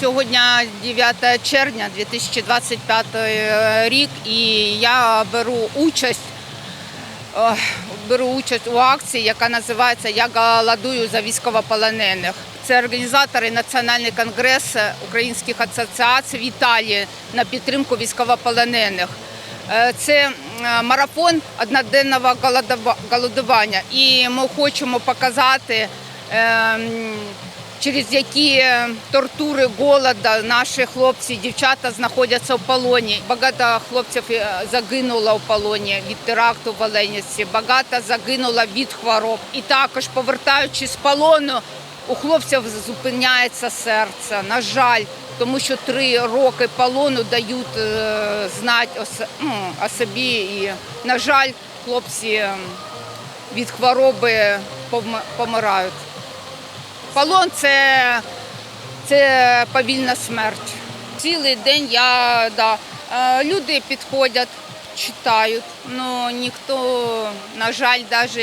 Сьогодні 9 червня 2025 рік, і я беру участь. е, Беру участь у акції, яка називається Я голодую за військовополонених. Це організатори Національний конгрес українських асоціацій в Італії на підтримку військовополонених. Е, Це е, марафон одноденного голодування, і ми хочемо показати, е, через які тортури голода наші хлопці і дівчата знаходяться в полоні. Багато хлопців е, загинуло в полоні від теракту в Оленівці, багато загинуло від хвороб. І також, повертаючись з полону, у хлопців зупиняється серце. На жаль, тому що три роки полону дають е, знати о, ну, о собі. І, на жаль, хлопці е, від хвороби помирають. Полон це, це повільна смерть. Цілий день я да, е, люди підходять, читають. Ну ніхто, на жаль, навіть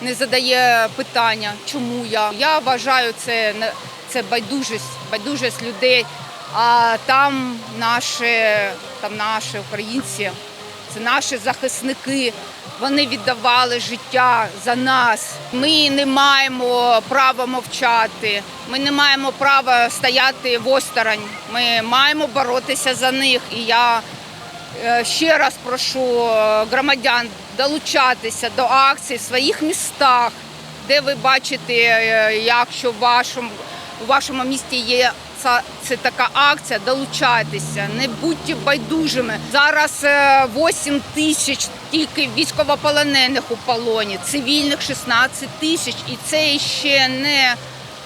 не задає питання, чому я. Я вважаю це це байдужість, байдужість людей. А там наші, там наші українці, це наші захисники. Вони віддавали життя за нас. Ми не маємо права мовчати. Ми не маємо права стояти в осторонь. Ми маємо боротися за них. І я е, ще раз прошу е, громадян долучатися до акцій в своїх містах, де ви бачите, е, якщо в вашому, у вашому місті є ця, це така акція, долучайтеся, не будьте байдужими. Зараз е, 8 тисяч тільки військовополонених у полоні, цивільних 16 тисяч, і це ще не,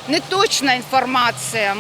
не точна інформація.